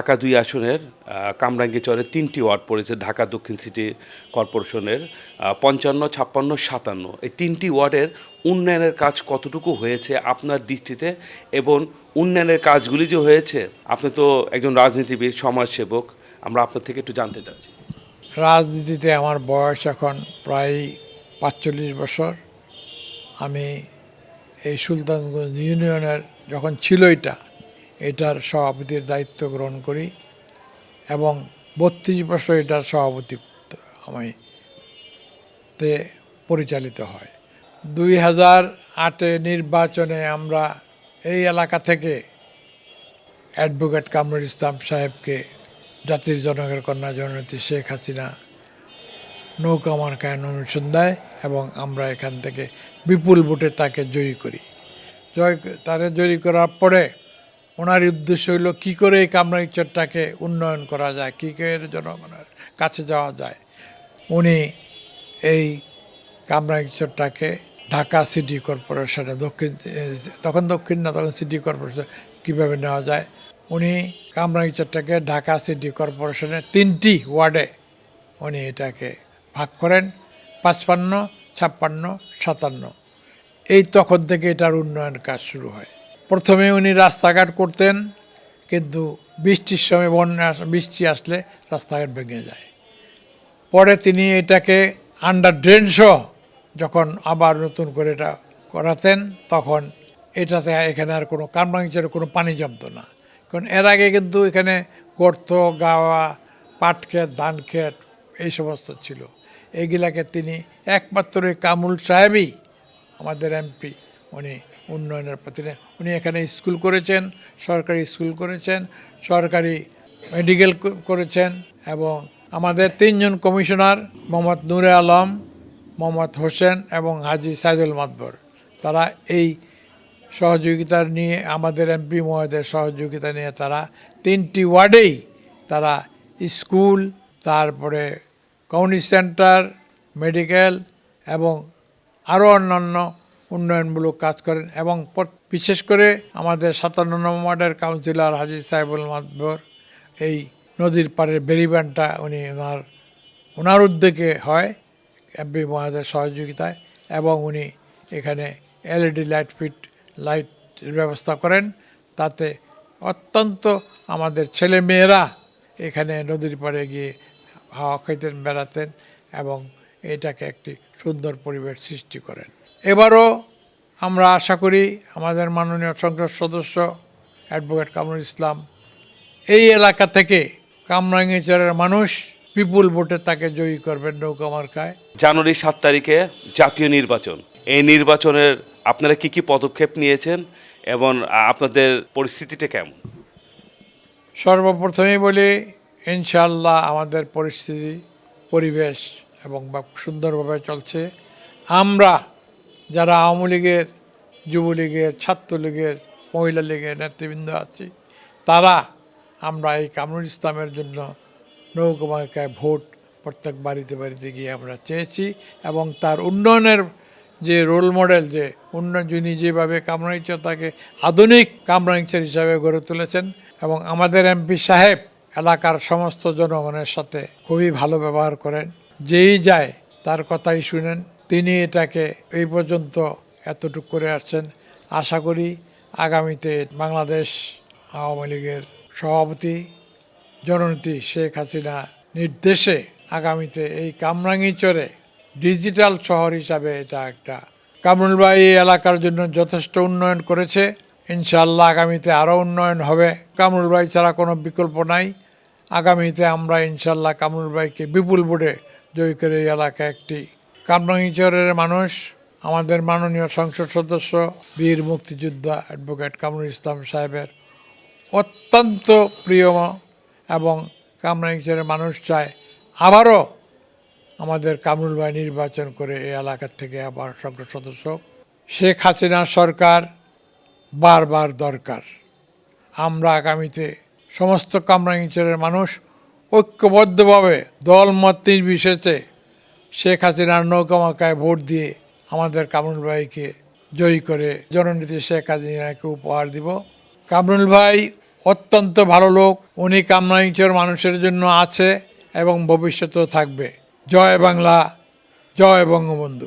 ঢাকা দুই আসনের কামরাঙ্গীচরের তিনটি ওয়ার্ড পড়েছে, ঢাকা দক্ষিণ সিটি কর্পোরেশনের পঞ্চান্ন, ছাপ্পান্ন, সাতান্ন। এই তিনটি ওয়ার্ডের উন্নয়নের কাজ কতটুকু হয়েছে আপনার দৃষ্টিতে এবং উন্নয়নের কাজগুলি যে হয়েছে, আপনি তো একজন রাজনীতিবিদ, সমাজসেবক, আমরা আপনার থেকে একটু জানতে চাচ্ছি। রাজনীতিতে আমার বয়স এখন প্রায় পাঁচচল্লিশ বছর। আমি এই সুলতানগঞ্জ ইউনিয়নের যখন ছিল এটা এটার সভাপতির দায়িত্ব গ্রহণ করি এবং বত্রিশ বছর এটার সভাপতি আমি তে পরিচালিত হয়। দুই হাজার আটে নির্বাচনে আমরা এই এলাকা থেকে অ্যাডভোকেট কামরুল ইসলাম সাহেবকে জাতির জনকের কন্যা জননেত্রী শেখ হাসিনা, নৌকা মার্কায় নমিনেশন দেয় এবং আমরা এখান থেকে বিপুল ভোটে তাকে জয়ী করি। জয় তারে জয়ী করার পরে ওনার উদ্দেশ্য হলো কী করে এই কামরাইচরটাকে উন্নয়ন করা যায়, কী করে জনগণের কাছে যাওয়া যায়। উনি এই কামরাইচরটাকে ঢাকা সিটি কর্পোরেশনে দক্ষিণ, তখন দক্ষিণ না তখন সিটি কর্পোরেশন কীভাবে নেওয়া যায়, উনি কামরাইচরটাকে ঢাকা সিটি কর্পোরেশনের তিনটি ওয়ার্ডে উনি এটাকে ভাগ করেন, পাঁচপান্ন, ছাপ্পান্ন, সাতান্ন। এই তখন থেকে এটার উন্নয়ন কাজ শুরু হয়। প্রথমে উনি রাস্তাঘাট করতেন, কিন্তু বৃষ্টির সময় বন্যা, বৃষ্টি আসলে রাস্তাঘাট ভেঙে যায়। পরে তিনি এটাকে আন্ডার ড্রেন সহ যখন আবার নতুন করে এটা করাতেন, তখন এটাতে এখানে আর কোনো কামরাঙ্গিচের কোনো পানি জমতো না। কারণ এর আগে কিন্তু এখানে গর্ত, গাওয়া পাট ক্ষেত ধান ক্ষেত এই সমস্ত ছিল। এইগুলাকে তিনি একমাত্র এই কামরুল সাহেবই, আমাদের এমপি, উনি উন্নয়নের প্রতি উনি এখানে স্কুল করেছেন, সরকারি স্কুল করেছেন, সরকারি মেডিকেল করেছেন এবং আমাদের তিনজন কমিশনার মোহাম্মদ নূরে আলম, মোহাম্মদ হোসেন এবং হাজি সাইদুল মাতবর। তারা এই সহযোগিতার নিয়ে, আমাদের এমপি মহোদয়ের সহযোগিতা নিয়ে তারা তিনটি ওয়ার্ডেই তারা স্কুল, তারপরে কমিউনিটি সেন্টার, মেডিকেল এবং আরও অন্যান্য উন্নয়নমূলক কাজ করেন এবং বিশেষ করে আমাদের সাতান্ন নম্বর ওয়ার্ডের কাউন্সিলর হাজি সাহেবুল মাতবর, এই নদীর পাড়ের বেরিবানটা উনি ওনার ওনার উদ্যোগে হয় এমপি মহাদের সহযোগিতায় এবং উনি এখানে এলইডি লাইট ফিট লাইটের ব্যবস্থা করেন। তাতে অত্যন্ত আমাদের ছেলে মেয়েরা এখানে নদীর পাড়ে গিয়ে হাওয়া খাইতেন বেড়াতেন এবং এটাকে একটি সুন্দর পরিবেশ সৃষ্টি করেন। এবারও আমরা আশা করি আমাদের মাননীয় সংসদ সদস্য অ্যাডভোকেট কামরুল ইসলাম এই এলাকা থেকে কামরাঙ্গিচরের মানুষ বিপুল ভোটে তাকে জয়ী করবেন নৌকা মার্কায়। জানুয়ারি সাত তারিখে জাতীয় নির্বাচন। এই নির্বাচনের আপনারা কি কি পদক্ষেপ নিয়েছেন এবং আপনাদের পরিস্থিতিটা কেমন? সর্বপ্রথমেই বলি ইনশাল্লাহ আমাদের পরিস্থিতি পরিবেশ এবং সুন্দরভাবে চলছে। আমরা যারা আওয়ামী লীগের, যুবলীগের, ছাত্রলীগের, মহিলা লীগের নেতৃবৃন্দ আছি, তারা আমরা এই কামরুল ইসলামের জন্য নৌকমার্কায় ভোট প্রত্যেক বাড়িতে বাড়িতে গিয়ে আমরা চেয়েছি এবং তার উন্নয়নের যে রোল মডেল যে উন্নয়ন, যিনি যেভাবে কামরাঞ্চর তাকে আধুনিক কামরাঞ্চর হিসাবে গড়ে তুলেছেন এবং আমাদের এমপি সাহেব এলাকার সমস্ত জনগণের সাথে খুবই ভালো ব্যবহার করেন। যেই যায় তার কথাই শুনেন। তিনি এটাকে এই পর্যন্ত এতটুক করে আসছেন। আশা করি আগামীতে বাংলাদেশ আওয়ামী লীগের সভাপতি জননীতি শেখ হাসিনা নির্দেশে আগামীতে এই কামরাঙ্গিচরে ডিজিটাল শহর হিসাবে এটা একটা কামরুলবাই এই এলাকার জন্য যথেষ্ট উন্নয়ন করেছে। ইনশাল্লাহ আগামীতে আরও উন্নয়ন হবে। কামরুলবাই ছাড়া কোনো বিকল্প নাই। আগামীতে আমরা ইনশাল্লাহ কামরুল ভাইকে বিপুল বোর্ডে জয় করে এই এলাকা একটি কামরাঙ্গিচরের মানুষ, আমাদের মাননীয় সংসদ সদস্য, বীর মুক্তিযোদ্ধা অ্যাডভোকেট কামরুল ইসলাম সাহেবের অত্যন্ত প্রিয় এবং কামরাঞ্চলের মানুষ চায় আবারও আমাদের কামরুল ভাই নির্বাচন করে এই এলাকার থেকে আবার সংসদ সদস্য। শেখ হাসিনার সরকার বারবার দরকার আমরা আগামীতে সমস্ত কামরাঞ্চলের মানুষ ঐক্যবদ্ধভাবে দলমত নির্বিশেষে শেখ হাসিনার নৌকামাকায় ভোট দিয়ে আমাদের কামরুল ভাইকে জয়ী করে জননীতি শেখ হাসিনাকে উপহার দিব। কামরুল ভাই অত্যন্ত ভালো লোক, উনি কামরাঞ্চর মানুষের জন্য আছে এবং ভবিষ্যতেও থাকবে। জয় বাংলা, জয় বঙ্গবন্ধু।